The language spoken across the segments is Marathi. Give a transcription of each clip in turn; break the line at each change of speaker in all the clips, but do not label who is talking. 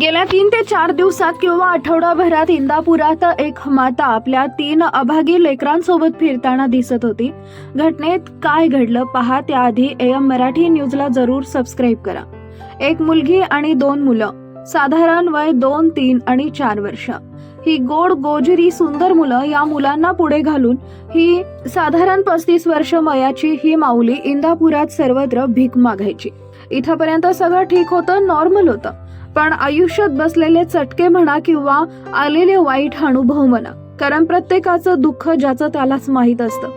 गेल्या तीन ते चार दिवसात किंवा आठवडाभरात इंदापुरात एक माता आपल्या तीन अभागी लेकरांसोबत फिरताना दिसत होती. घटनेत काय घडलं पहा त्याआधी एम मराठी न्यूजला जरूर सबस्क्राईब करा. एक मुलगी आणि दोन मुलं. साधारण वय दोन तीन आणि चार वर्ष. ही गोड गोजरी सुंदर मुलं या मुलांना पुढे घालून ही साधारण पस्तीस वर्ष वयाची ही माऊली इंदापुरात सर्वत्र भीक मागायची. इथपर्यंत सगळं ठीक होतं नॉर्मल होतं. पण आयुष्यात बसलेले चटके म्हणा किंवा आलेले वाईट अनुभव म्हणा कारण प्रत्येकाचं दुःख ज्याचं त्यालाच माहीत असतं.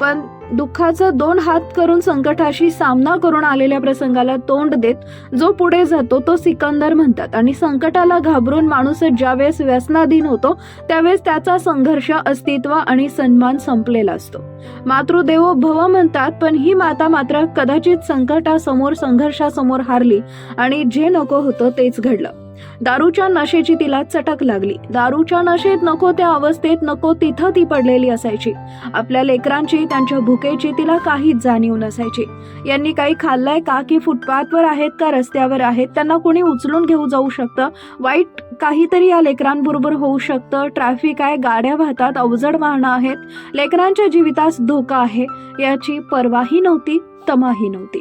पण दुःखाचं दोन हात करून संकटाशी सामना करून आलेल्या प्रसंगाला तोंड देत जो पुढे जातो तो सिकंदर म्हणतात. आणि संकटाला घाबरून माणूस ज्यावेळेस व्यसनाधीन होतो त्यावेळेस त्याचा संघर्ष अस्तित्व आणि सन्मान संपलेला असतो. मातृदेवो भव म्हणतात पण ही माता मात्र कदाचित संकटासमोर संघर्षासमोर हारली आणि जे नको होतं तेच घडलं. दारूच्या नशेची तिला चटक लागली. दारूच्या नशेत नको त्या अवस्थेत नको तिथं ती पडलेली असायची. आपल्या लेकरांची त्यांच्या भुकेची तिला काहीच जाणीव नसायची. यांनी काही खाल्लंय का की फुटपाथवर आहेत का रस्त्यावर आहेत त्यांना कोणी उचलून घेऊ जाऊ शकतं? वाईट काहीतरी या लेकरांबरोबर होऊ शकतं. ट्रॅफिक आहे गाड्या वाहतात अवजड वाहनं आहेत. लेकरांच्या जीवितास धोका आहे. याची पर्वाही नव्हती तमाही नव्हती.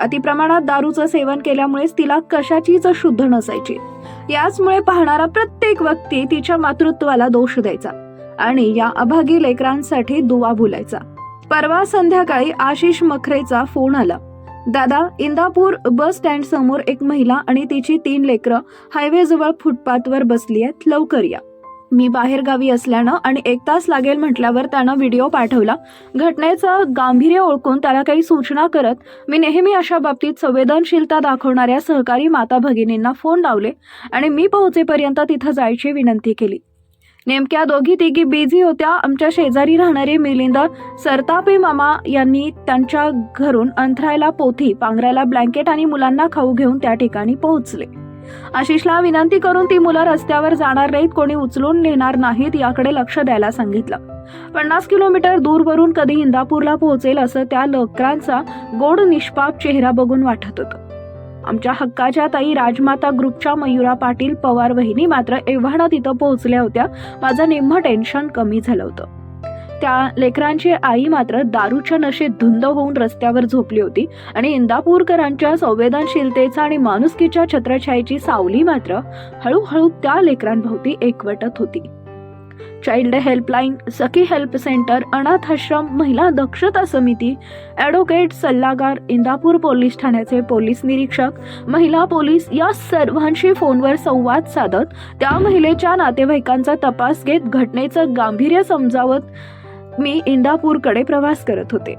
अतिप्रमाणात दारूचं सेवन केल्यामुळेच तिला कशाचीच शुद्ध नसायची. याचमुळे पाहणारा प्रत्येक व्यक्ती तिच्या मातृत्वाला दोष द्यायचा आणि या अभागी लेकरांसाठी दुवा बोलायचा परवा संध्याकाळी आशिष मखरेचा फोन आला. दादा इंदापूर बस स्टँड समोर एक महिला आणि तिची तीन लेकरं हायवेजवळ फुटपाथवर बसली आहेत. लवकर या. मी बाहेर गावी असल्यानं आणि एक तास लागेल म्हटल्यावर त्यानं व्हिडिओ पाठवला. घटनेचं गांभीर्य ओळखून त्याला काही सूचना करत मी नेहमी अशा बाबतीत संवेदनशीलता दाखवणाऱ्या सहकारी माता भगिनींना फोन लावले आणि मी पोहोचेपर्यंत तिथं जायची विनंती केली. नेमक्या दोघी तिघी बिझी होत्या. आमच्या शेजारी राहणारे मिलिंद सरतापे मामा यांनी त्यांच्या घरून अंथरायला पोथी पांघरायला ब्लँकेट आणि मुलांना खाऊ घेऊन त्या ठिकाणी पोहोचले. आशिषला विनंती करून ती मुलं रस्त्यावर जाणार नाहीत कोणी उचलून नेणार नाहीत याकडे लक्ष द्यायला सांगितलं. पन्नास किलोमीटर दूरवरून कधी इंदापूरला पोहोचेल असं त्या लेकरांचा गोड निष्पाप चेहरा बघून वाटत होतं. आमच्या हक्काच्या ताई राजमाता ग्रुपच्या मयुरा पाटील पवार वहिनी मात्र एव्हाना तिथं पोहोचल्या होत्या. माझं निम्म टेन्शन कमी झालं होतं. त्या लेकरांची आई मात्र दारूच्या नशेत धुंद होऊन रस्त्यावर झोपली होती आणि इंदापूरकरांच्या संवेदनशीलतेचा आणि माणुसकीच्या छत्रछायेची सावली मात्र हळूहळू त्या लेकरांभोवती एकवटत होती. Child helpline Sakhi help centre अनाथ आश्रम महिला दक्षता समिती ॲडव्होकेट सल्लागार इंदापूर पोलीस ठाण्याचे पोलीस निरीक्षक महिला पोलीस या सर्वांशी फोनवर संवाद साधत त्या महिलेच्या नातेवाईकांचा तपास घेत घटनेचं गांभीर्य समजावत मी इंदापूरकडे प्रवास करत होते.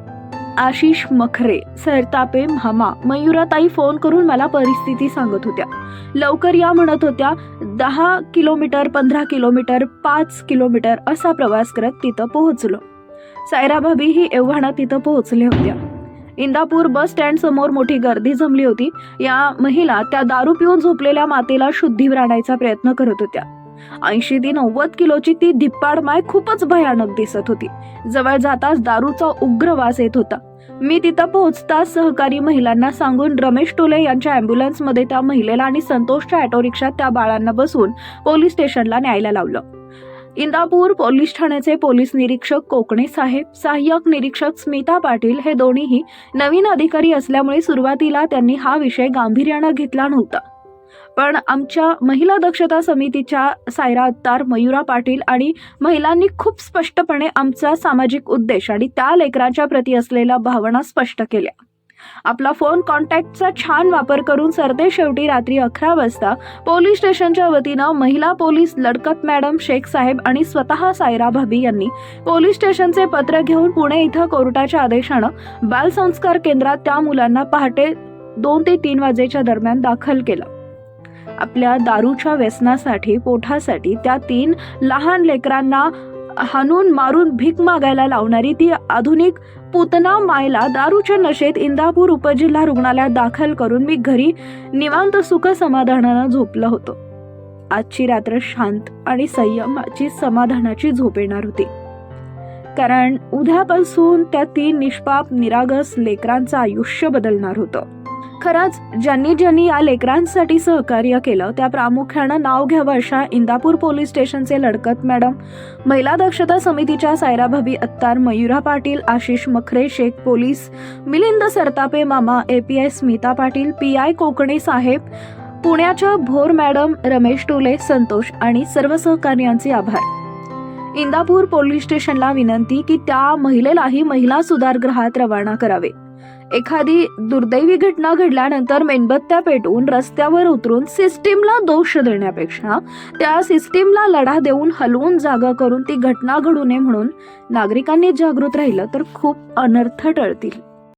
आशिष मखरे सरतापे म्हामा मयुराताई फोन करून मला परिस्थिती सांगत होत्या. लवकर या म्हणत होत्या दहा किलोमीटर पंधरा किलोमीटर पाच किलोमीटर असा प्रवास करत तिथं पोहोचलो. सायरा भाभी ही एव्हाना तिथं पोहोचल्या होत्या. इंदापूर बस स्टँड समोर मोठी गर्दी जमली होती. या महिला त्या दारू पिऊन झोपलेल्या मातेला शुद्धीवर आणायचा प्रयत्न करत होत्या. ऐंशी ते नव्वद किलोची ती धिप्पाड माय खूपच भयानक दिसत होती. जवळ जाताच दारूचा उग्र वास येत होता. मी तिथं पोहोचताच सहकारी महिलांना सांगून रमेश टोले यांच्या अँब्युलन्समध्ये त्या महिलेला आणि संतोषच्या ऑटो रिक्षात त्या बाळांना बसवून पोलीस स्टेशनला न्यायला लावलं. इंदापूर पोलीस ठाण्याचे पोलीस निरीक्षक कोकणे साहेब सहाय्यक निरीक्षक स्मिता पाटील हे दोन्हीही नवीन अधिकारी असल्यामुळे सुरुवातीला त्यांनी हा विषय गांभीर्यानं घेतला नव्हता. पण आमच्या महिला दक्षता समितीच्या सायरा अत्तार मयुरा पाटील आणि महिलांनी खूप स्पष्टपणे आमचा सामाजिक उद्देश आणि त्या लेकरांच्या प्रती असलेल्या भावना स्पष्ट केल्या. आपला फोन कॉन्टॅक्टचा छान वापर करून सरते शेवटी रात्री अकरा वाजता पोलीस स्टेशनच्या वतीनं महिला पोलीस लडकत मॅडम शेख साहेब आणि स्वतः सायरा भाभी यांनी पोलीस स्टेशनचे पत्र घेऊन पुणे इथं कोर्टाच्या आदेशानं बालसंस्कार केंद्रात त्या मुलांना पहाटे दोन ते तीन वाजेच्या दरम्यान दाखल केलं. आपल्या दारूच्या व्यसनासाठी पोटासाठी त्या तीन लहान लेकरांना हाणून मारून भीक मागायला लावणारी ती आधुनिक पुतना मायला दारूच्या नशेत इंदापूर उपजिल्हा रुग्णालयात दाखल करून मी घरी निवांत सुख समाधानानं झोपलं होतं. आजची रात्र शांत आणि संयमाची समाधानाची झोप येणार होती. कारण उद्यापासून त्या तीन निष्पाप निरागस लेकरांचं आयुष्य बदलणार होतं. खरंच ज्यांनी ज्यांनी या लेकरांसाठी सहकार्य केलं त्या प्रामुख्यानं नाव घ्यावं अशा इंदापूर पोलीस स्टेशनचे लडकत मॅडम महिला दक्षता समितीच्या सायराभाभी अत्तार मयुरा पाटील आशिष मखरे शेख पोलीस मिलिंद सरतापे मामा A P I Smita Patil P I Kokane साहेब पुण्याच्या भोर मॅडम रमेश टोले संतोष आणि सर्व सहकार्यांचे आभार. इंदापूर पोलीस स्टेशनला विनंती की त्या महिलेलाही महिला सुधारगृहात रवाना करावे. एखादी दुर्दैवी घटना घडल्यानंतर मेणबत्त्या पेटवून रस्त्यावर उतरून सिस्टीमला दोष देण्यापेक्षा त्या सिस्टीमला लढा देऊन हलवून जागा करून ती घटना घडू नये म्हणून नागरिकांनी जागृत राहिलं तर खूप अनर्थ टळतील.